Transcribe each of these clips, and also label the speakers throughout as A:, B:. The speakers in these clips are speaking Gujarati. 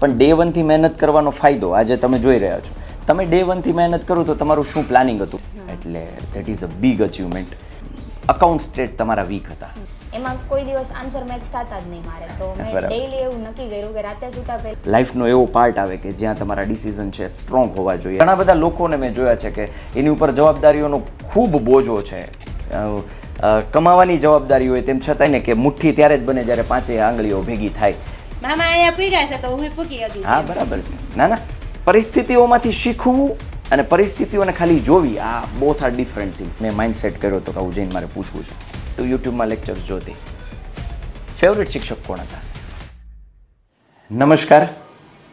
A: પણ ડે વનથી મહેનત કરવાનો ફાયદો આજે તમે જોઈ રહ્યા છો. તમે ડે વનથી મહેનત કરો તો તમારું શું પ્લાનિંગ હતું? એટલે that is a big achievement account stat તમારા વીક હતા.
B: એમાં કોઈ દિવસ આન્સર મેચ થતા જ નહીં મારે. તો મેં ડેઈલી એવું નક્કી કર્યું કે રાતે સૂતા પહેલા.
A: લાઈફનો એવો પાર્ટ આવે કે જ્યાં તમારા ડિસિઝન છે સ્ટ્રોંગ હોવા જોઈએ. ઘણા બધા લોકોને મેં જોયા છે કે એની ઉપર જવાબદારીઓનો ખૂબ બોજો છે. કમાવાની જવાબદારી હોય તેમ છતાંય ને કે મુઠ્ઠી ત્યારે જ બને જ્યારે પાંચે આંગળીઓ ભેગી થાય.
C: મામા અહીંયા પીડ્યા છે તો હું પૂકી હતી
A: હા બરાબર છે. ના ના. પરિસ્થિતિઓમાંથી શીખવું અને પરિસ્થિતિઓને ખાલી જોવી આ બોથ આર ડિફરન્ટ થિંગ મેં માઇન્ડ સેટ કર્યો હતો કે આવું જઈને મારે પૂછવું છે. તો યુટ્યુબમાં લેક્ચર જોતી. ફેવરેટ શિક્ષક કોણ હતા? નમસ્કાર.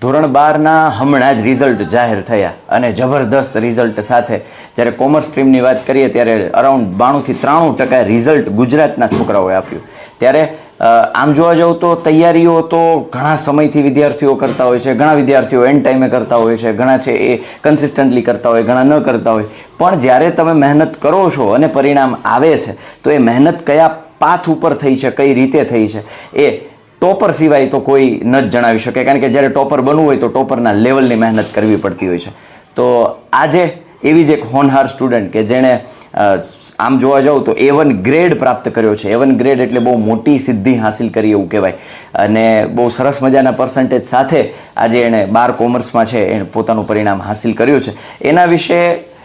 A: ધોરણ બારના હમણાં જ રિઝલ્ટ જાહેર થયા અને જબરદસ્ત રિઝલ્ટ સાથે જ્યારે કોમર્સ સ્ટ્રીમની વાત કરીએ ત્યારે અરાઉન્ડ બાણુંથી ત્રાણું ટકા રિઝલ્ટ ગુજરાતના છોકરાઓએ આપ્યું. ત્યારે આમ જોવા જાવ તો તૈયારીઓ તો ઘણા સમયથી વિદ્યાર્થીઓ કરતા હોય છે, ઘણા વિદ્યાર્થીઓ એન્ડ ટાઈમે કરતા હોય છે, ઘણા છે એ કન્સિસ્ટન્ટલી કરતા હોય, ઘણા ન કરતા હોય. પણ જ્યારે તમે મહેનત કરો છો અને પરિણામ આવે છે, તો એ મહેનત કયા પાથ ઉપર થઈ છે, કઈ રીતે થઈ છે, એ ટોપર સિવાય તો કોઈ ન જ જણાવી શકે. કારણ કે જ્યારે ટોપર બનવું હોય તો ટોપરના લેવલની મહેનત કરવી પડતી હોય છે. તો આજે એવી જ એક હોનહાર સ્ટુડન્ટ કે જેણે આમ જોવા જાઉં તો એ વન ગ્રેડ પ્રાપ્ત કર્યો છે. એ વન ગ્રેડ એટલે બહુ મોટી સિદ્ધિ હાસિલ કરી એવું કહેવાય. અને બહુ સરસ મજાના પર્સન્ટેજ સાથે આજે એણે બાર કોમર્સમાં છે એણે પોતાનું પરિણામ હાંસિલ કર્યું છે. એના વિશે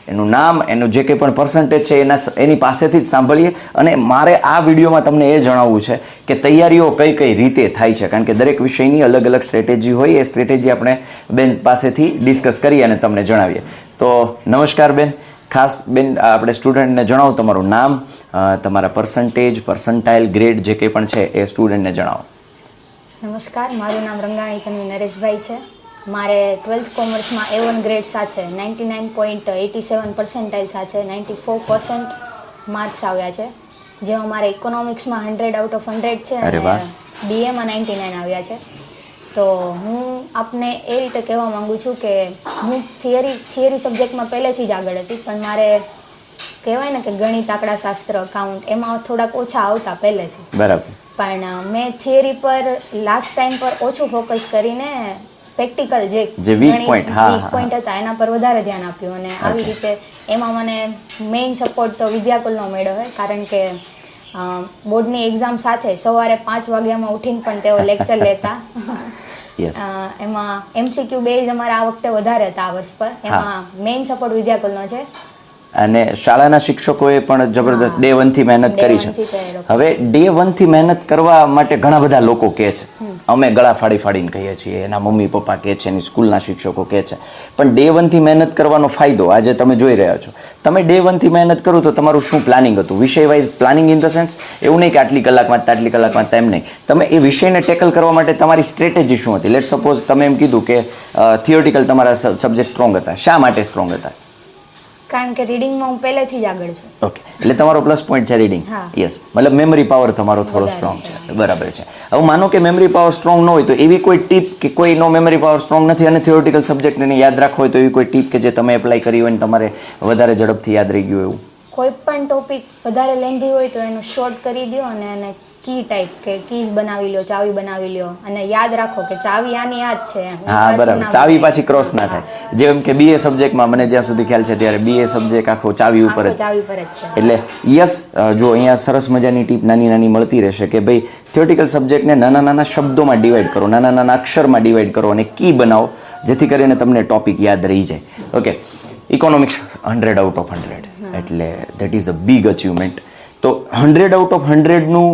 A: એનું નામ, એનું જે કંઈ પણ પર્સન્ટેજ છે, એના એની પાસેથી જ સાંભળીએ. અને મારે આ વિડીયોમાં તમને એ જણાવવું છે કે તૈયારીઓ કઈ કઈ રીતે થાય છે. કારણ કે દરેક વિષયની અલગ અલગ સ્ટ્રેટેજી હોય, એ સ્ટ્રેટેજી આપણે બેન પાસેથી ડિસ્કસ કરીએ અને તમને જણાવીએ. તો નમસ્કાર બેન. ખાસ બેન આપણે સ્ટુડન્ટને જણાવો તમારું નામ તમારા પર્સન્ટેજ પર્સન્ટાઇલ ગ્રેડ જે કંઈ પણ છે એ સ્ટુડન્ટને જણાવો.
B: નમસ્કાર મારું નામ રંગાણી તન્વી નરેશભાઈ છે. મારે ટ્વેલ્થ કોમર્સમાં એ વન ગ્રેડ સાથે ninety nine point eighty seven percentile સાથે નાઇન્ટી ફોર પર્સન્ટ માર્ક્સ આવ્યા છે. જેમાં મારે ઇકોનોમિક્સમાં હંડ્રેડ આઉટ ઓફ હંડ્રેડ છે
A: વાહ.
B: બીએમાં નાઇન્ટી નાઇન આવ્યા છે. તો હું આપને એ રીતે કહેવા માગું છું કે હું થિયરી થિયરી સબ્જેક્ટમાં પહેલેથી જ આગળ હતી પણ મારે કહેવાય ને કે ગણિત આંકડાશાસ્ત્ર અકાઉન્ટ એમાં થોડાક ઓછા આવતા પહેલેથી.
A: બરાબર.
B: પણ મેં થિયરી પર લાસ્ટ ટાઈમ પર ઓછું ફોકસ કરીને પ્રેક્ટિકલ જે વીક
A: હા,
B: પોઈન્ટ હતા એના પર વધારે ધ્યાન આપ્યું અને આવી રીતે એમાં મને મેઇન સપોર્ટ તો વિદ્યાકુલનો મળ્યો હોય કારણ કે બોર્ડની એક્ઝામ સાથે સવારે પાંચ વાગ્યામાં ઉઠીને પણ તેઓ લેક્ચર લેતા. એમાં એમસીક્યુ બેઝ અમારા આ વખતે વધારે હતા આ વર્ષ પર. એમાં મેઇન સપોર્ટ વિદ્યાકુલનો છે.
A: અને શાળાના શિક્ષકોએ પણ જબરદસ્ત ડે વનથી મહેનત કરી છે. હવે ડે વનથી મહેનત કરવા માટે ઘણા બધા લોકો કહે છે. અમે ગળા ફાડી ફાડીને કહીએ છીએ, એના મમ્મી પપ્પા કહે છે એની સ્કૂલના શિક્ષકો કહે છે. પણ ડે વનથી મહેનત કરવાનો ફાયદો આજે તમે જોઈ રહ્યા છો. તમે ડે વનથી મહેનત કરો તો તમારું શું પ્લાનિંગ હતું? વિષય wise planning in the sense? એવું નહીં કે આટલી કલાકમાં આટલી કલાકમાં તેમ નહીં. તમે એ વિષયને ટેકલ કરવા માટે તમારી સ્ટ્રેટેજી શું હતી? લેટ સપોઝ તમે એમ કીધું કે થિયોટિકલ તમારા સબ્જેક્ટ સ્ટ્રોંગ હતા. શા માટે સ્ટ્રોંગ હતા?
B: કારણ કે રીડિંગમાં હું પહેલેથી જ આગળ છું.
A: ઓકે એટલે તમારો પ્લસ પોઈન્ટ છે રીડિંગ યસ મતલબ મેમરી પાવર તમારો થોડો સ્ટ્રોંગ
B: છે.
A: બરાબર છે. હવે માનો કે મેમરી પાવર સ્ટ્રોંગ ન હોય તો એવી કોઈ ટીપ કે કોઈ નો મેમરી પાવર સ્ટ્રોંગ નથી અને થિયોરિટિકલ સબ્જેક્ટને યાદ રાખવો હોય તો એવી કોઈ ટીપ કે જે તમે એપ્લાય કરી હોય ને તમારે વધારે ઝડપથી યાદ રહી ગયું એવું?
B: કોઈ પણ ટોપિક વધારે લેન્ધી હોય તો એનું શોર્ટ કરી દો અને એને કી ટાઈપ કે કીઝ બનાવી લ્યો ચાવી બનાવી લ્યો અને યાદ રાખો કે ચાવી આની આ જ છે
A: હા બરાબર. ચાવી પાછી ક્રોસ ના થાય. જેમ કે બીએ સબ્જેક્ટમાં મને જ્યાં સુધી ખ્યાલ છે ત્યારે બીએ સબ્જેક્ટ આખો ચાવી ઉપર જ.
B: ચાવી પર જ છે.
A: એટલે યસ જો અહીંયા સરસ મજાની ટીપ નાની નાની મળતી રહેશે કે ભાઈ થિયોટિકલ સબ્જેક્ટને નાના નાના શબ્દોમાં ડિવાઈડ કરો નાના નાના અક્ષરમાં ડિવાઈડ કરો અને કી બનાવો જેથી કરીને તમને ટોપિક યાદ રહી જાય. Okay economics hundred out of hundred એટલે that is a big achievement તો હંડ્રેડ આઉટ ઓફ હંડ્રેડનું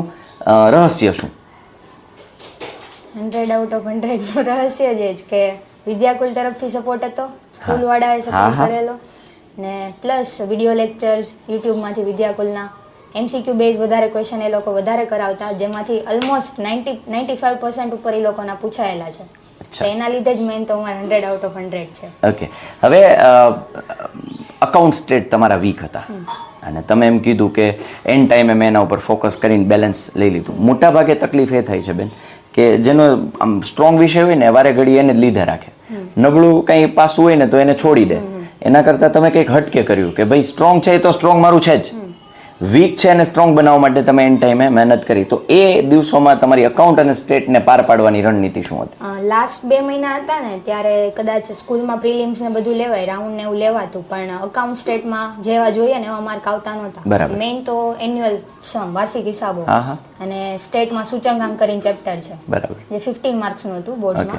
A: રહસ્ય શું?
B: હંડ્રેડ આઉટ ઓફ હંડ્રેડનું રહસ્ય જ એ જ કે વિદ્યાકુલ તરફથી સપોર્ટ હતો. સ્કૂલવાળાએ
A: વાળાએ
B: સપોર્ટ કરેલો. ને પ્લસ વીડિયો લેક્ચર્સ યુટ્યુબમાંથી વિદ્યાકુલના એમસીક્યુ બેઝ વધારે ક્વેશ્ચન એ લોકો વધારે કરાવતા જેમાંથી almost ninety ninety five percent ઉપર એ લોકોના પૂછાયેલા છે. તો એના લીધે જ મેન તો અમારે હંડ્રેડ આઉટ ઓફ હંડ્રેડ છે.
A: ઓકે હવે અકાઉન્ટ સ્ટેટ તમારા વીક હતા. અને તમે એમ કીધું કે એન ટાઈમે મેં એના ઉપર ફોકસ કરીને બેલેન્સ લઈ લીધું. મોટા ભાગે તકલીફ એ થાય છે બેન કે જેનો આમ સ્ટ્રોંગ વિષય હોય ને વારે ઘડી એને લીધે રાખે. નબળું કંઈ પાસું હોય ને તો એને છોડી દે. એના કરતાં તમે કંઈક હટકે કર્યું કે ભાઈ સ્ટ્રોંગ છે એ તો સ્ટ્રોંગ મારું છે જ. વીક છે અને સ્ટ્રોંગ બનાવવા માટે તમે એન ટાઈમે મહેનત કરી. તો એ દિવસોમાં તમારી અકાઉન્ટ અને સ્ટેટને પાર પાડવાની રણનીતિ શું હતી?
B: લાસ્ટ બે મહિના હતા ને ત્યારે કદાચ સ્કૂલમાં પ્રિલિમ્સ ને બધું લેવાય રાઉન્ડ ને એવું લેવાતું પણ અકાઉન્ટ સ્ટેટમાં જેવા જોઈએ ને એવા માર્ક આવતા નહોતા. મેઇન તો એન્યુઅલ સમ વાર્ષિક હિસાબો. અને સ્ટેટમાં સૂચકાંક કરીને ચેપ્ટર છે.
A: બરાબર.
B: જે ફિફ્ટીન માર્ક્સનું હતું બોર્ડ્સમાં.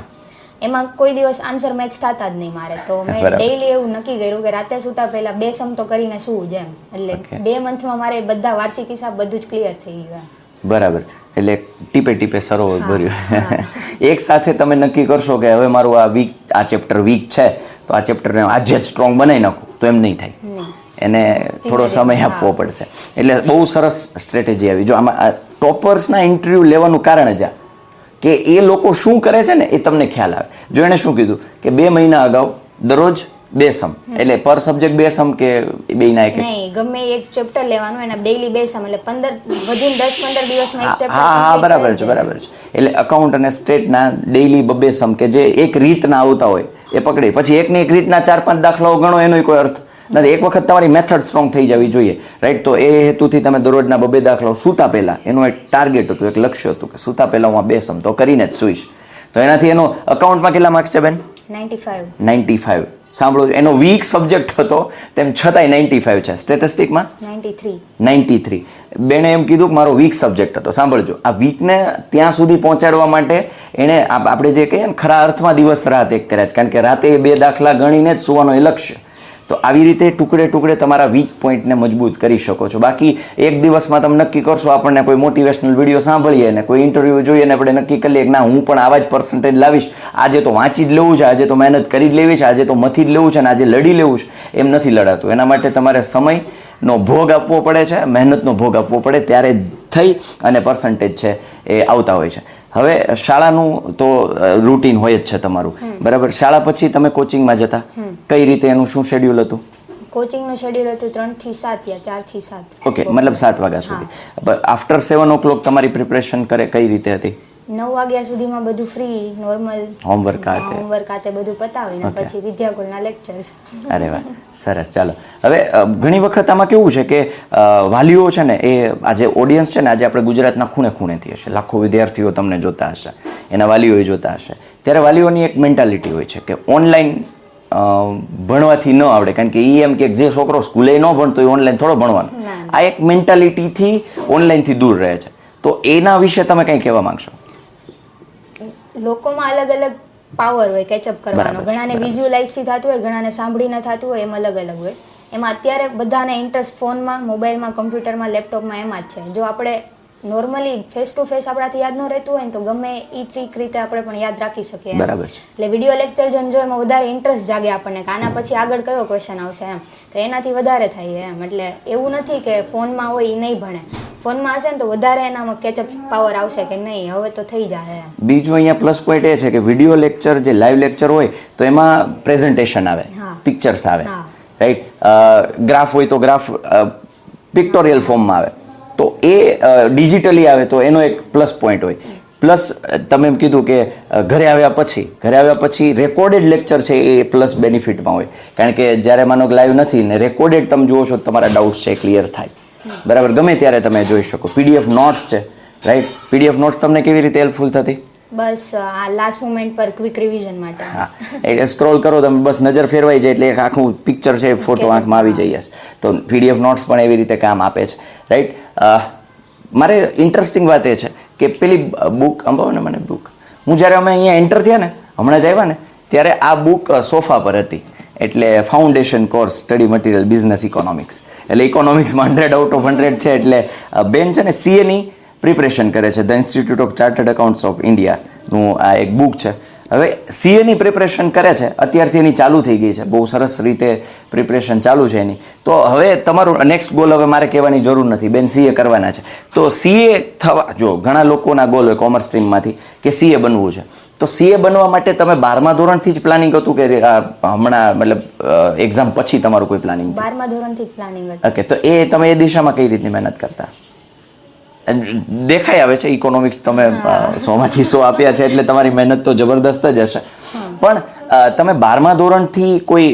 B: એમાં કોઈ દિવસ આન્સર મેચ થતા જ નહીં મારે. તો મેં ડેઈલી એવું નક્કી કર્યું કે રાતે સૂતા પહેલા બે સમ તો કરીને શું જેમ એટલે બે મંથમાં મારે બધા વાર્ષિક હિસાબ બધું જ ક્લિયર થઈ ગયું.
A: બરાબર. એટલે ટીપે ટીપે સરોવર ભર્યું. એક સાથે તમે નક્કી કરશો કે હવે મારું આ વીક આ ચેપ્ટર વીક છે તો આ ચેપ્ટરને આજે જ સ્ટ્રોંગ બનાવી નાખું તો એમ નહીં થાય. એને થોડો સમય આપવો પડશે. એટલે બહુ સરસ સ્ટ્રેટેજી આવી. જો આમાં ટોપર્સના ઇન્ટરવ્યૂ લેવાનું કારણ જ આ. કે એ લોકો શું કરે છે ને એ તમને ખ્યાલ આવે. જો એણે શું કીધું? કે બે મહિના અગાઉ દરરોજ બે સમ એટલે પર સબ્જેક્ટ બે સમ કે બે ના એક?
B: નહીં ગમે એક ચેપ્ટર લેવાનું એના ડેઈલી બે સમ એટલે પંદર વધીને દસ પંદર દિવસમાં એક ચેપ્ટર
A: હા હા બરાબર છે બરાબર છે. એટલે અકાઉન્ટ અને સ્ટેટના ડેઈલી બબે સમ કે જે એક રીતના આવતા હોય એ પકડી. પછી એકની એક રીતના ચાર પાંચ દાખલાઓ ગણો એનો કોઈ અર્થ. નથી એક વખત તમારી મેથડ સ્ટ્રોંગ થઈ જવી જોઈએ રાઈટ તો એ હેતુથી તમે દરરોજના બબે દાખલાઓ સૂતા પહેલા એનું એક ટાર્ગેટ હતું એક લક્ષ્ય હતું કે સૂતા પહેલાં હું આ બે સમ તો કરીને જ સૂઈશ. તો એનાથી એનો અકાઉન્ટમાં કેટલા માર્ક્સ છે બેન?
B: નાઇન્ટી ફાઇવ
A: નાઇન્ટી ફાઇવ સાંભળો એનો વીક સબ્જેક્ટ હતો તેમ છતાંય નાઇન્ટી ફાઇવ છે. સ્ટેટિસ્ટિકમાં
B: નાઇન્ટી થ્રી
A: નાઇન્ટી થ્રી બેણે એમ કીધું કે મારો વીક સબ્જેક્ટ હતો. સાંભળજો આ વીકને ત્યાં સુધી પહોંચાડવા માટે એણે આપ- આપણે જે કહીએ ને ખરા અર્થમાં દિવસ રાત એક કર્યા છે. કારણ કે રાતે બે દાખલા ગણીને જ સુવાનો એ લક્ષ્ય. તો આવી રીતે ટુકડે ટુકડે તમારા વીક પોઈન્ટને મજબૂત કરી શકો છો. બાકી એક દિવસમાં તમે નક્કી કરશો આપણને કોઈ મોટિવેશનલ વીડિયો સાંભળીએ ને કોઈ ઇન્ટરવ્યૂ જોઈએ ને આપણે નક્કી કરીએ કે ના, હું પણ આવા જ પર્સન્ટેજ લાવીશ. આજે તો વાંચી જ લેવું છે, આજે તો મહેનત કરી જ લેવી છે, આજે તો મથી જ લેવું છે ને આજે લડી લેવું છે. એમ નથી લડાતું. એના માટે તમારે સમય નો ભોગ આપવો પડે છે, મહેનતનો ભોગ આપવો પડે, ત્યારે થઈ અને પર્સન્ટેજ છે એ આવતા હોય છે. હવે શાળાનું તો રૂટીન હોય જ છે તમારું. બરાબર? શાળા પછી તમે કોચિંગમાં જતા? કઈ રીતે એનું શું શેડ્યુલ હતું?
B: કોચિંગનું શેડ્યુલ હતું ત્રણથી સાત યા ચારથી સાત.
A: ઓકે મતલબ સાત વાગ્યા સુધી. આફ્ટર સેવન ઓ ક્લોક તમારી પ્રિપરેશન કરે કઈ રીતે હતી?
B: નવ વાગ્યા સુધીમાં બધું ફ્રી નોર્મલ
A: હોમવર્ક આ
B: હોમવર્ક આતે બધું પતાવીને
A: ને
B: પછી વિદ્યાકુલના લેક્ચર્સ
A: અરે વાહ સરસ ચાલો. હવે ઘણી વખત આમાં કેવું છે કે વાલીઓ છે ને એ આજે ઓડિયન્સ છે ને આજે આપણે ગુજરાતના ખૂણે ખૂણેથી હશે. લાખો વિદ્યાર્થીઓ તમને જોતા હશે એના વાલીઓ જોતા હશે. ત્યારે વાલીઓની એક મેન્ટાલિટી હોય છે કે ઓનલાઈન ભણવાથી ન આવડે. કારણ કે એ એમ કે જે છોકરો સ્કૂલે ન ભણતો એ ઓનલાઈન થોડો ભણવાનો. આ એક મેન્ટાલિટીથી ઓનલાઈનથી દૂર રહે છે. તો એના વિશે તમે કંઈ કહેવા માંગશો?
B: લોકોમાં અલગ અલગ પાવર હોય કેચઅપ કરવાનો. ઘણાને વિઝ્યુઅલાઇઝથી થતું હોય ઘણાને સાંભળીને થતું હોય એમ અલગ અલગ હોય. એમાં અત્યારે બધાને ઇન્ટરેસ્ટ ફોનમાં મોબાઈલમાં કમ્પ્યુટરમાં લેપટોપમાં એમાં જ છે. જો આપણે નોર્મલી ફેસ ટુ ફેસ આપણાથી યાદ ન રહેતું હોય ને તો ગમે એ ટ્રીક રીતે આપણે પણ યાદ રાખી શકીએ
A: બરાબર
B: એટલે વીડિયો લેક્ચર જોઈને જો એમાં વધારે ઇન્ટરેસ્ટ જાગે આપણને કે આના પછી આગળ કયો ક્વેશ્ચન આવશે એમ. તો એનાથી વધારે થાય એમ. એટલે એવું નથી કે ફોનમાં હોય એ નહીં ભણે. ફોનમાં હશે ને તો વધારે એનામાં કેચઅપ પાવર આવશે કે નહીં હવે તો થઈ જાય એમ.
A: બીજું અહીંયા પ્લસ પોઈન્ટ એ છે કે વીડિયો લેક્ચર જે લાઈવ લેક્ચર હોય તો એમાં પ્રેઝન્ટેશન આવે. પિક્ચર્સ આવે. રાઈટ ગ્રાફ હોય તો ગ્રાફ પિક્ટોરિયલ ફોર્મમાં આવે. તો એ ડિજિટલી આવે તો એનો એક પ્લસ પોઈન્ટ હોય. પ્લસ તમે એમ કીધું કે ઘરે આવ્યા પછી ઘરે આવ્યા પછી રેકોર્ડેડ લેક્ચર છે એ પ્લસ બેનિફિટમાં હોય. કારણ કે જ્યારે માનો લાઈવ નથી ને રેકોર્ડેડ તમે જુઓ છો તો તમારા ડાઉટ્સ છે ક્લિયર થાય. બરાબર? ગમે ત્યારે તમે જોઈ શકો. પીડીએફ નોટ્સ છે રાઈટ પીડીએફ નોટ્સ તમને કેવી રીતે હેલ્પફુલ થતી?
B: બસ આ લાસ્ટ મોમેન્ટ પર ક્વિક રિવિઝન માટે.
A: હા. એટલે સ્ક્રોલ કરો તમે બસ નજર ફેરવાઈ જાય એટલે એક આખું પિક્ચર છે ફોટો આંખમાં આવી જઈએ. તો પીડીએફ નોટ્સ પણ એવી રીતે કામ આપે છે. રાઈટ મારે ઇન્ટરેસ્ટિંગ વાત એ છે કે પેલી બુક અંબાવો ને મને બુક હું જ્યારે અમે અહીંયા એન્ટર થયા ને, હમણાં જ આવ્યા ને, ત્યારે આ બુક સોફા પર હતી. એટલે foundation course study material business economics એટલે ઇકોનોમિક્સમાં હંડ્રેડ આઉટ ઓફ હંડ્રેડ છે, એટલે બેન છે ને સીએની પ્રિપરેશન કરે છે the institute of chartered accounts of ઇન્ડિયાનું આ એક બુક છે. હવે સીએની પ્રિપરેશન કરે છે. અત્યારથી એની ચાલુ થઈ ગઈ છે. બહુ સરસ રીતે પ્રિપરેશન ચાલુ છે એની. તો હવે તમારું નેક્સ્ટ ગોલ હવે મારે કહેવાની જરૂર નથી. બેન સીએ કરવાના છે. તો સીએ થવા જો ઘણા લોકોના ગોલ હોય કોમર્સ સ્ટ્રીમમાંથી કે સીએ બનવું છે. તો સીએ બનવા માટે તમે બારમા ધોરણથી જ પ્લાનિંગ હતું કે હમણાં મતલબ એક્ઝામ પછી તમારું કોઈ પ્લાનિંગ
B: બારમા ધોરણથી જ પ્લાનિંગ
A: ઓકે તો એ તમે એ દિશામાં કઈ રીતની મહેનત કરતા? દેખાઈ આવે છે ઇકોનોમિક્સ તમે સોમાંથી સો આપ્યા છે એટલે તમારી મહેનત તો જબરદસ્ત જ હશે. પણ તમે બારમા ધોરણથી કોઈ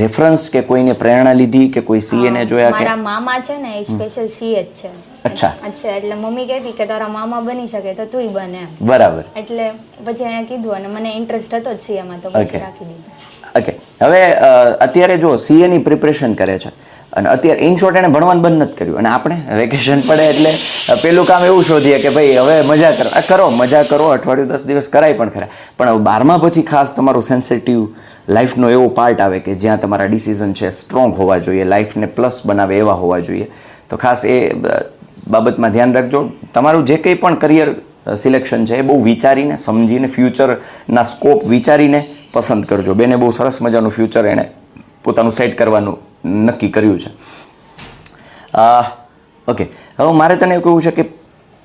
A: રેફરન્સ કે કોઈને પ્રેરણા લીધી કે કોઈ સીએ ને જોયા કે?
B: મારા મામા છે ને એ સ્પેશિયલ સીએ જ છે.
A: અચ્છા.
B: અચ્છા એટલે મમ્મી કહેતી કે તારા મામા બની શકે તો તુંય બને
A: બરાબર.
B: એટલે પછી એણે કીધું અને મને ઇન્ટરેસ્ટ હતો જ સીએમાં તો. પછી રાખી દીધું.
A: ઓકે હવે અત્યારે જો સીએની પ્રિપરેશન કરે છે અને અત્યારે ઇન શોર્ટ એને ભણવાનું બંધ નથી કર્યું. અને આપણે વેકેશન પડે એટલે પેલું કામ એવું શોધીએ કે ભાઈ હવે મજા કરો. કરો, મજા કરો, અઠવાડિયું દસ દિવસ કરાય પણ ખરા. પણ હવે બારમા પછી ખાસ તમારું સેન્સિટિવ લાઈફનો એવો પાર્ટ આવે કે જ્યાં તમારા ડિસિઝન છે સ્ટ્રોંગ હોવા જોઈએ લાઈફને પ્લસ બનાવે એવા હોવા જોઈએ. તો ખાસ એ બાબતમાં ધ્યાન રાખજો. તમારું જે કંઈ પણ કરિયર સિલેક્શન છે એ બહુ વિચારીને, સમજીને ફ્યુચરના સ્કોપ વિચારીને પસંદ કરજો. બેને બહુ સરસ મજાનું ફ્યુચર એણે પોતાનું સેટ કરવાનું નક્કી કર્યું છે. ઓકે હવે મારે તને એવું કહેવું છે કે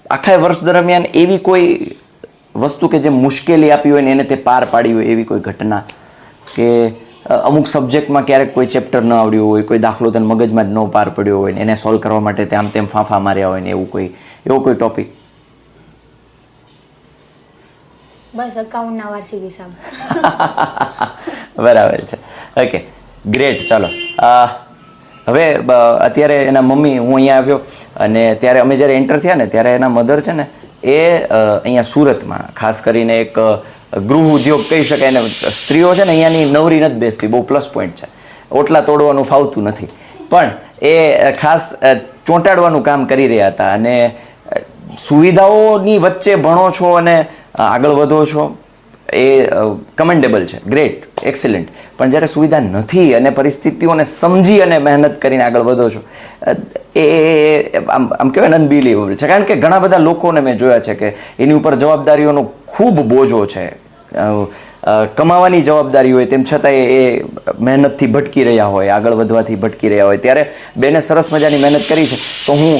A: આખા વર્ષ દરમિયાન એવી કોઈ વસ્તુ કે જે મુશ્કેલી આપી હોય ને એને તે પાર પાડી હોય એવી કોઈ ઘટના કે અમુક સબ્જેક્ટમાં ક્યારેક કોઈ ચેપ્ટર ન આવડ્યું હોય કોઈ દાખલો તને મગજમાં જ ન પાર પડ્યો હોય ને એને સોલ્વ કરવા માટે તે આમ તેમ ફાંફા માર્યા હોય ને એવું કોઈ એવો કોઈ ટોપિક
B: બસ અકાઉન્ટના વાર્ષિક હિસાબ.
A: બરાબર છે. ઓકે ગ્રેટ ચાલો. હવે અત્યારે એના મમ્મી, હું અહીંયા આવ્યો અને ત્યારે અમે જ્યારે એન્ટર થયા ને, ત્યારે એના મધર છે ને, એ અહીંયા સુરતમાં, ખાસ કરીને એક ગૃહ ઉદ્યોગ કહી શકાય ને, સ્ત્રીઓ છે ને અહીંયાની નવરી નથી બેસતી, બહુ પ્લસ પોઈન્ટ છે. ઓટલા તોડવાનું ફાવતું નથી. પણ એ ખાસ ચોંટાડવાનું કામ કરી રહ્યા હતા અને સુવિધાઓની વચ્ચે ભણો છો અને આગળ વધો છો એ કમેન્ડેબલ છે. ગ્રેટ એક્સિલન્ટ પણ જ્યારે સુવિધા નથી અને પરિસ્થિતિઓને સમજી અને મહેનત કરીને આગળ વધો છો એ આમ આમ કહેવાય ને અનબિલીવેબલ છે. કારણ કે ઘણા બધા લોકોને મેં જોયા છે કે એની ઉપર જવાબદારીઓનો ખૂબ બોજો છે. કમાવાની જવાબદારી હોય, તેમ છતાં એ મહેનતથી ભટકી રહ્યા હોય, આગળ વધવાથી ભટકી રહ્યા હોય. ત્યારે બેને સરસ મજાની મહેનત કરી છે. તો હું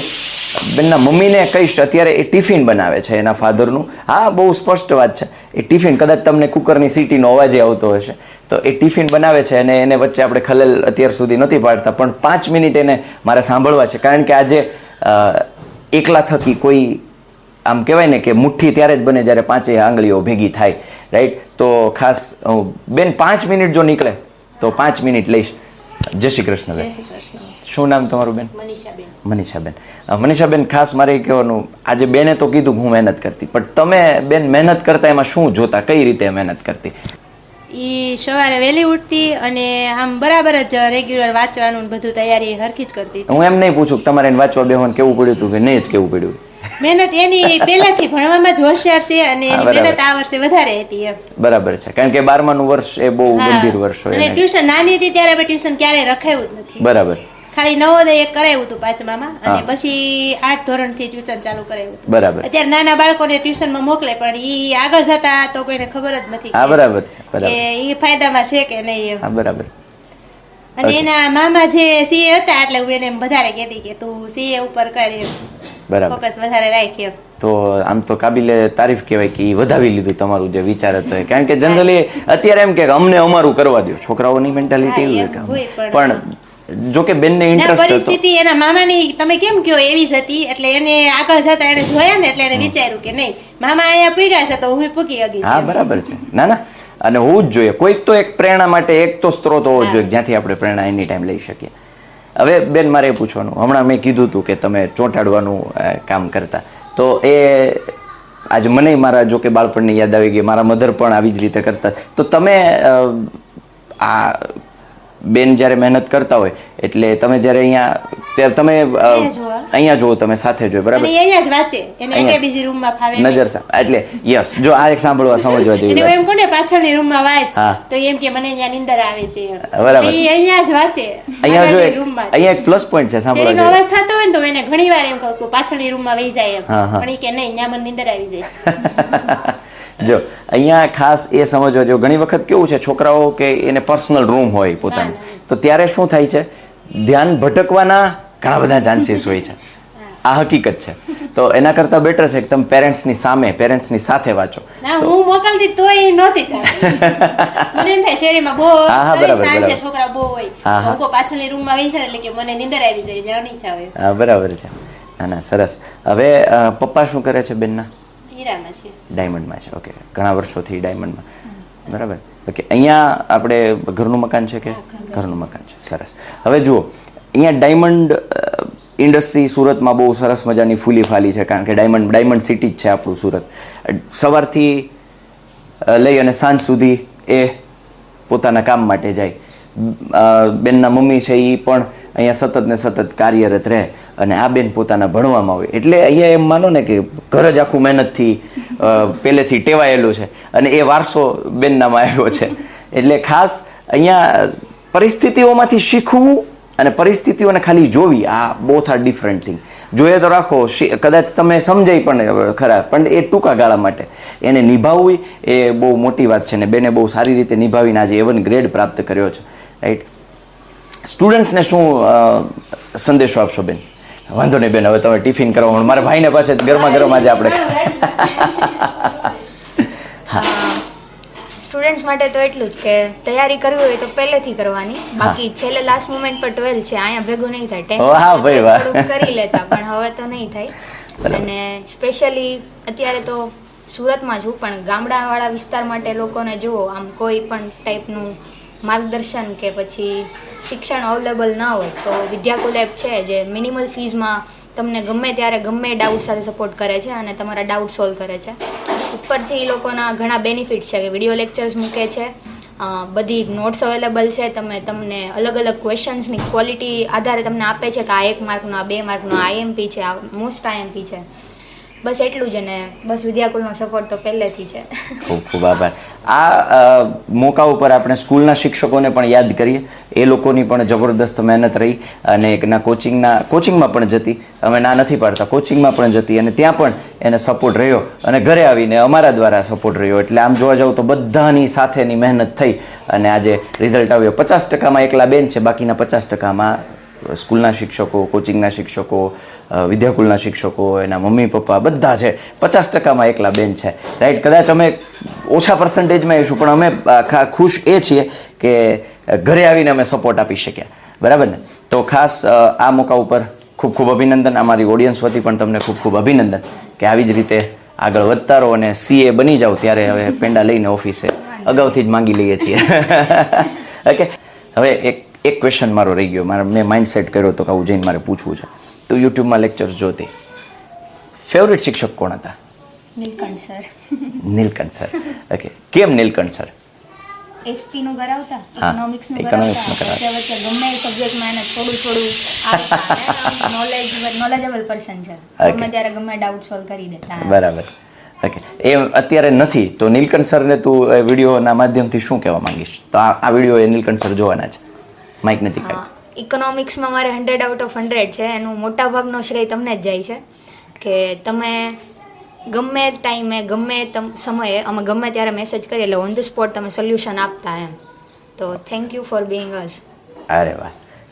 A: બેનના મમ્મીને કહીશ અત્યારે એ ટિફિન બનાવે છે એના ફાધરનું. હા, બહુ સ્પષ્ટ વાત છે. એ ટિફિન કદાચ તમને કુકરની સીટીનો અવાજે આવતો હશે. તો એ ટિફિન બનાવે છે અને એને વચ્ચે આપણે ખલેલ અત્યાર સુધી નથી પાડતા. પણ પાંચ મિનિટ એને મારે સાંભળવા છે. કારણ કે આજે એકલા થકી કોઈ, આમ કહેવાય ને કે મુઠ્ઠી ત્યારે જ બને જ્યારે પાંચેય આંગળીઓ ભેગી થાય. રાઈટ તો ખાસ બેન, પાંચ મિનિટ જો નીકળે, તો પાંચ મિનિટ લઈશ. જય શ્રી કૃષ્ણ
C: જય શ્રી કૃષ્ણ.
A: શું નામ તમારું બેન?
C: મનીષાબેન.
A: મનીષાબેન. મનીષાબેન ખાસ મારે એ કહેવાનું આજે બેને તો કીધું હું મહેનત કરતી પણ તમે બેન મહેનત કરતા એમાં શું જોતા? કઈ રીતે મહેનત કરતી?
C: એ સવારે વહેલી ઉઠતી અને આમ બરાબર જ રેગ્યુલર વાંચવાનું બધું તૈયારી હરખી જ કરતી
A: હું એમ નહીં પૂછું કે તમારે એને વાંચવા બેહવાનું કેવું પડ્યું હતું કે નહીં જ કેવું પડ્યું
C: મહેનત એની પહેલાથી ભણવામાં જ હોશિયાર છે અને એની મહેનત આ વર્ષે વધારે હતી એમ.
A: બરાબર છે. કારણ કે બારમાનું વર્ષ એ બહુ ગંભીર વર્ષ હોય
C: અને ટ્યુશન નાની હતી ત્યારે આપણે ટ્યુશન ક્યારેય રખાયું જ નથી.
A: બરાબર.
C: ખાલી નવોદય એક કરાવ્યું હતું પાંચમામાં અને પછી આઠ ધોરણથી ટ્યુશન ચાલુ કરાવ્યું હતું.
A: બરાબર.
C: અત્યારે નાના બાળકોને ટ્યુશનમાં મોકલે પણ ઈ આગળ જતા તો કોઈને ખબર જ નથી
A: હા બરાબર છે
C: કે ઈ ફાયદામાં છે કે નહીં
A: હા બરાબર.
C: અને એના મામા જે સીએ હતા એટલે હું એને વધારે કહેતી કે તું સીએ ઉપર કર
A: બરાબર.
C: ફોકસ વધારે રાખ એમ.
A: તો આમ તો કાબિલે તારીફ કહેવાય કે વધાવી લીધું તમારું જે વિચાર હતો કારણ કે જનરલી અત્યારે એમ કે અમને અમારું કરવા દો છોકરાઓની મેન્ટાલિટી એવી
C: પણ
A: જો કે બેનને ઇન્ટરેસ્ટ હતો.
C: પરિસ્થિતિ એના મામાની તમે કેમ કયો એવી જ હતી? એટલે એને આગળ જતા એને જોયા ને એટલે એને વિચાર્યું કે નહીં મામા અહીંયા પૂગ્યા છે તો હું પૂગી અગી
A: હા બરાબર છે. ના ના. અને હોવું જ જોઈએ. કોઈક તો એક પ્રેરણા માટે એક તો સ્ત્રોત હોવો જોઈએ જ્યાંથી આપણે પ્રેરણા એની ટાઈમ લઈ શકીએ. હવે બેન મારે પૂછવાનું. હમણાં મેં કીધું હતું કે તમે ચોંટાડવાનું કામ કરતા. તો એ આજે મને મારા જો કે બાળપણની યાદ આવી ગઈ મારા મધર પણ આવી જ રીતે કરતા. તો તમે આ બેન જ્યારે મહેનત કરતા હોય એટલે તમે જ્યારે અહીંયા તમે
C: અહીંયા જોવો
A: તમે સાથે જોયો બરાબર
C: અહીંયા જ વાંચે એને. બીજી રૂમમાં ફાવે
A: નજર એટલે યસ જો આ એક સાંભળવા સમજવા જેવી
C: એમ કોને પાછળની રૂમમાં વાંચ. તો એમ કે મને અહીંયા નીંદર આવે છે.
A: બરાબર.
C: અહીંયા જ વાંચે
A: અહીંયા જો
C: રૂમમાં
A: અહીંયા એક પ્લસ પોઈન્ટ છે સાંભળવા
C: શેરીનો અવાજ થતો હોય ને તો એને ઘણી વાર એમ કહું તો પાછળની રૂમમાં વહી જાય એમ. પણ એ કે નહીં અહીંયા મને નીંદર આવી જાય
A: જો અહીંયા ખાસ એ સમજવા જો ઘણી વખત કેવું છે છોકરાઓ કે એને પર્સનલ રૂમ હોય પોતાનું તો ત્યારે શું થાય છે? ધ્યાન ભટકવાના ઘણા બધા ચાન્સીસ હોય છે. આ હકીકત છે. તો એના કરતાં બેટર છે કે તમે પેરેન્ટ્સની સામે પેરેન્ટ્સની સાથે વાંચો.
C: હું મોકલતી તોય ઈ નહોતી મને એમ થાય શેરીમાં બહુ
A: હા, હા, બરાબર,
C: સાંજે છોકરા બહુ હોય
A: હા,
C: પાછળની રૂમમાં છે એટલે કે મને નીંદર આવી જાય જવાની ઈચ્છા હોય
A: હા બરાબર છે. ના ના સરસ. હવે પપ્પા શું કરે છે બેનના?
C: હીરામાં છે.
A: ડાયમંડમાં છે ઓકે ઘણા વર્ષોથી ડાયમંડમાં બરાબર? ઓકે અહીંયા આપણે ઘરનું મકાન છે કે? ઘરનું મકાન છે. સરસ. હવે જુઓ અહીંયા ડાયમંડ ઇન્ડસ્ટ્રી સુરતમાં બહુ સરસ મજાની ફૂલી ફાલી છે કારણ કે ડાયમંડ ડાયમંડ સિટી જ છે આપણું સુરત. સવારથી લઈ અને સાંજ સુધી એ પોતાના કામ માટે જાય. બેનના મમ્મી છે એ પણ અહીંયા સતત ને સતત કાર્યરત રહે અને આ બેન પોતાના ભણવામાં હોય. એટલે અહીંયા એમ માનો ને કે ઘર જ આખું મહેનતથી પહેલેથી ટેવાયેલું છે અને એ વારસો બેનનામાં આવ્યો છે. એટલે ખાસ અહીંયા પરિસ્થિતિઓમાંથી શીખવું અને પરિસ્થિતિઓને ખાલી જોવી, આ બોથ આર ડિફરન્ટ થિંગ જોઈએ તો રાખો કદાચ તમે સમજાય પણ ખરા, પણ એ ટૂંકા ગાળા માટે. એને નિભાવવી એ બહુ મોટી વાત છે ને બેને બહુ સારી રીતે નિભાવીને આજે એવન ગ્રેડ પ્રાપ્ત કર્યો છે. રાઈટ સ્ટુડન્ટ્સને શું સંદેશો આપશો બેન? વાંધો નહીં બેન હવે તમે ટિફિન કરો મારા ભાઈને પાસે ગરમા ગરમ આજે આપણે
B: સ્ટુડન્ટ્સ માટે તો એટલું જ કે તૈયારી કરવી હોય તો પહેલેથી કરવાની. બાકી છેલ્લે લાસ્ટ મોમેન્ટ પર ટ્વેલ્થ છે અહીંયા ભેગું નહીં થાય. ટેન્થ. કરી લેતા પણ હવે તો નહીં થાય. અને સ્પેશિયલી અત્યારે તો સુરતમાં છું પણ ગામડાવાળા વિસ્તાર માટે લોકોને જુઓ આમ કોઈ પણ ટાઈપનું માર્ગદર્શન કે પછી શિક્ષણ અવેલેબલ ના હોય તો વિદ્યાકુલ એપ છે જે મિનિમલ ફીઝમાં તમને ગમે ત્યારે ગમે ડાઉટ સાથે સપોર્ટ કરે છે અને તમારા ડાઉટ સોલ્વ કરે છે. ઉપરથી એ લોકોના ઘણા બેનિફિટ છે કે વીડિયો લેક્ચર્સ મૂકે છે. બધી નોટ્સ અવેલેબલ છે. તમે તમને અલગ અલગ ક્વેશ્ચન્સની ક્વોલિટી આધારે તમને આપે છે કે આ એક માર્કનો, આ બે માર્કનો આઈએમપી છે, આ મોસ્ટ આઈએમપી છે. બસ એટલું જ અને બસ વિદ્યાકુલનો સપોર્ટ તો પહેલેથી છે.
A: ખૂબ ખૂબ આભાર. આ મોકા ઉપર આપણે સ્કૂલના શિક્ષકોને પણ યાદ કરીએ. એ લોકોની પણ જબરદસ્ત મહેનત રહી અને એકના કોચિંગના, કોચિંગમાં પણ જતી. અમે ના નથી પાડતા, કોચિંગમાં પણ જતી અને ત્યાં પણ એને સપોર્ટ રહ્યો અને ઘરે આવીને અમારા દ્વારા સપોર્ટ રહ્યો. એટલે આમ જોવા જાવ તો બધાની સાથેની મહેનત થઈ અને આજે રિઝલ્ટ આવ્યો. પચાસ ટકામાં એકલા બેન છે, બાકીના પચાસ ટકામાં સ્કૂલના શિક્ષકો, કોચિંગના શિક્ષકો વિદ્યાકુલના શિક્ષકો, એના મમ્મી, પપ્પા બધા છે. પચાસ ટકામાં એકલા બેન છે. રાઈટ કદાચ અમે ઓછા પર્સન્ટેજમાં આવીશું પણ અમે ખુશ એ છીએ કે ઘરે આવીને અમે સપોર્ટ આપી શક્યા. બરાબર ને? તો ખાસ આ મોકા ઉપર ખૂબ ખૂબ અભિનંદન. અમારી ઓડિયન્સ વતી પણ તમને ખૂબ ખૂબ અભિનંદન કે આવી જ રીતે આગળ વધતા રહો અને સીએ બની જાઓ ત્યારે હવે પેંડા લઈને ઓફિસે. અગાઉથી જ માંગી લઈએ છીએ. ઓકે હવે એક એક ક્વેશ્ચન મારો રહી ગયો. મારે મેં માઇન્ડ સેટ કર્યો હતો કે આવું જઈને મારે પૂછવું છે. તો યુટ્યુબમાં લેક્ચર જોતી. ફેવરિટ શિક્ષક કોણ હતા?
B: Neelkanth sir.
A: Neelkanth sir. Okay કેમ નીલકંઠ સર?
B: એસપી નું કરાવતા?
A: ઇકોનોમિક્સનું
B: કરાવતા. વચ્ચે ગમે એ સબ્જેક્ટમાં એને થોડું થોડું નોલેજ નોલેજેબલ પર્સન છે. ગમે ત્યારે ગમે ડાઉટ સોલ્વ કરી દેતા.
A: બરાબર. ઓકે એ અત્યારે નથી. તો નીલકંઠ સરને તું વિડીયોના માધ્યમથી શું કહેવા માંગીશ? તો આ આ વીડિયો એ નીલકંઠ સર જોવાના છે. માઇક નથી કાઢ
B: ઇકોનોમિક્સમાં મારે હંડ્રેડ આઉટ ઓફ હંડ્રેડ છે. એનું મોટા ભાગનો શ્રેય તમને જ જાય છે. કે તમે ગમે ટાઈમે, ગમે તમ, સમયે, અમે ગમે ત્યારે મેસેજ કરીએ એટલે ઓન ધ સ્પોટ તમે સોલ્યુશન આપતા એમ. તો thank you for being us
A: અરે વાહ.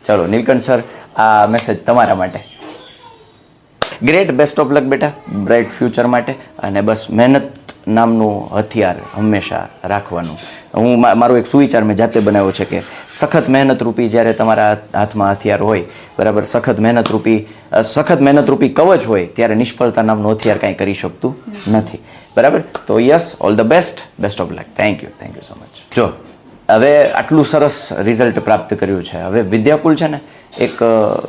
A: ચલો, નીલકંઠ સર આ મેસેજ તમારા માટે. ગ્રેટ બેસ્ટ ઓફ લક બેટા. બ્રાઇટ ફ્યુચર માટે. અને બસ મહેનત નામનું હથિયાર હંમેશા રાખવાનું. હું મારો એક સુવિચાર મેં જાતે બનાવ્યો છે કે સખત મહેનત રૂપી જ્યારે તમારા હાથમાં હથિયાર હોય, બરાબર, સખત મહેનત રૂપી સખત મહેનત રૂપી કવચ હોય, ત્યારે નિષ્ફળતા નામનું હથિયાર કાંઈ કરી શકતું નથી. બરાબર? તો yes, all the best best of luck. Thank you thank you so much. જો, હવે આટલું સરસ રિઝલ્ટ પ્રાપ્ત કર્યું છે. હવે વિદ્યાકુલ છે ને, એક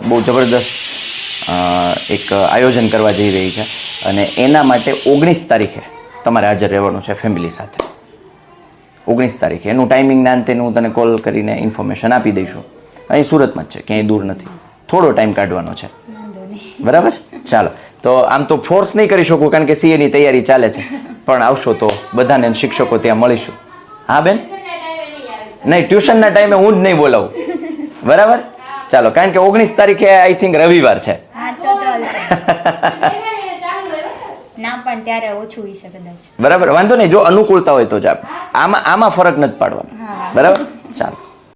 A: બહુ જબરદસ્ત એક આયોજન કરવા જઈ રહી છે. અને એના માટે ઓગણીસ તારીખે તમારે હાજર રહેવાનું છે ફેમિલી સાથે. ઓગણીસ તારીખે. એનું ટાઈમિંગ ના અંતે હું તને કોલ કરીને ઇન્ફોર્મેશન આપી દઈશું. અહીં સુરતમાં જ છે ક્યાંય દૂર નથી. થોડો ટાઈમ કાઢવાનો છે. બરાબર? ચાલો. તો આમ તો ફોર્સ નહીં કરી શકું કારણ કે સીએની તૈયારી ચાલે છે. પણ આવશો તો બધાને શિક્ષકો ત્યાં મળીશું. હા બેન? નહીં ટ્યુશનના ટાઈમે હું જ નહીં બોલાવું. બરાબર? ચાલો કારણ કે ઓગણીસ તારીખે આઈ થિંક રવિવાર છે.
B: હા તો ચાલશે. ના પણ ત્યારે ઓછું વિશે કદાચ.
A: બરાબર વાંધો નહીં જો અનુકૂળતા હોય તો જ આપ. આમાં આમાં ફરક નથી પાડવાનો. બરાબર? ચાલો.